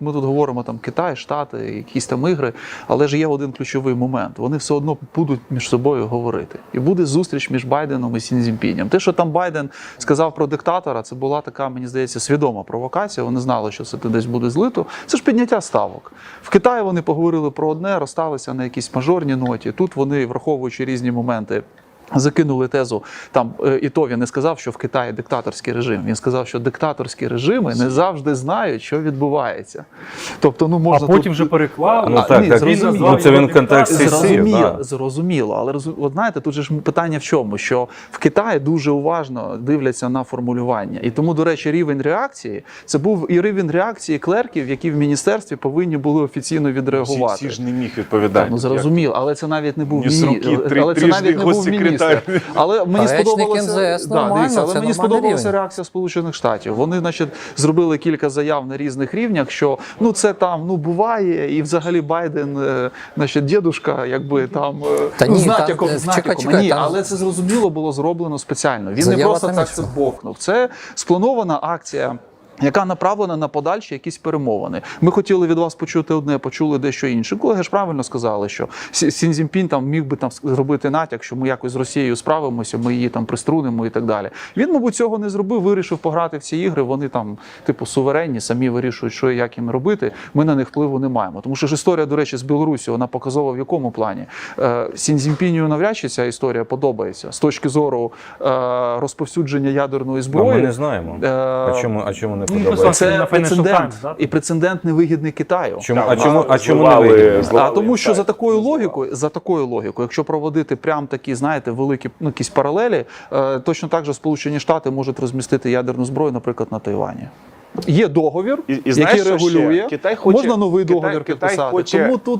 Ми тут говоримо там Китай, Штати, якісь там ігри, але ж є один ключовий момент. Вони все одно будуть між собою говорити. І буде зустріч між Байденом і Сінзінпінем. Те, що там Байден сказав про диктатора, це була така, мені здається, свідома провокація. Вони знали, що це десь буде злито. Це ж підняття ставок. В Китаї вони поговорили про одне, розсталися на якійсь мажорній ноті. Тут вони, враховуючи різні моменти. Закинули тезу там е, і то він не сказав, що в Китаї диктаторський режим. Він сказав, що диктаторські режими не завжди знають, що відбувається. Тобто, ну А можна потім тут... вже переклав. Ну так, ні, так. зрозуміло. Ну, це він в контексті сів. Зрозуміло, Да. зрозуміло, але розу- от знаєте, тут же ж питання в чому? Що в Китаї дуже уважно дивляться на формулювання, і тому, до речі, рівень реакції це був і рівень реакції клерків, які в міністерстві повинні були офіційно відреагувати. всі ж не міг відповідати. Ну зрозуміло, але це навіть не був Ні міні... сроки, три- але це навіть не був госсекретар. Але мені сподобалося МЗС да, нормально, дивіться, але мені сподобалася рівень. реакція Сполучених Штатів. Вони, значить, зробили кілька заяв на різних рівнях, що ну це там ну буває, і взагалі Байден, е, значить, дідушка, якби там е, Та ну, ні, з там, натяком, е, чекай, чекай, ні, там- але це зрозуміло було зроблено спеціально. Він не просто так це бокнув. Це спланована акція. Яка направлена на подальші якісь перемовини? Ми хотіли від вас почути одне, почули дещо інше. Колеги ж правильно сказали, що Сі- Сін там міг би там зробити натяк, що ми якось з Росією справимося, ми її там приструнимо і так далі. Він, мабуть, цього не зробив, вирішив пограти в ці ігри. Вони там, типу, суверенні, самі вирішують, що і як їм робити. Ми на них впливу не маємо. Тому що ж історія, до речі, з Білорусі вона показова в якому плані. Е, Сін навряд чи ця історія подобається з точки зору е, розповсюдження ядерної А зброї. ми не знаємо. Е, А чому, а чому не подобається? Це прецедент і прецедент невигідний Китаю. Чому, а чому, а чому не А тому, що за такою логікою, за такою логікою, якщо проводити прям такі, знаєте, великі ну, якісь паралелі, е, точно так же Сполучені Штати можуть розмістити ядерну зброю, наприклад, на Тайвані. Є договір, І- і знаєш, який регулює. Китай хоче- Можна новий Китай- договір Китай підписати. хоче- Тому тут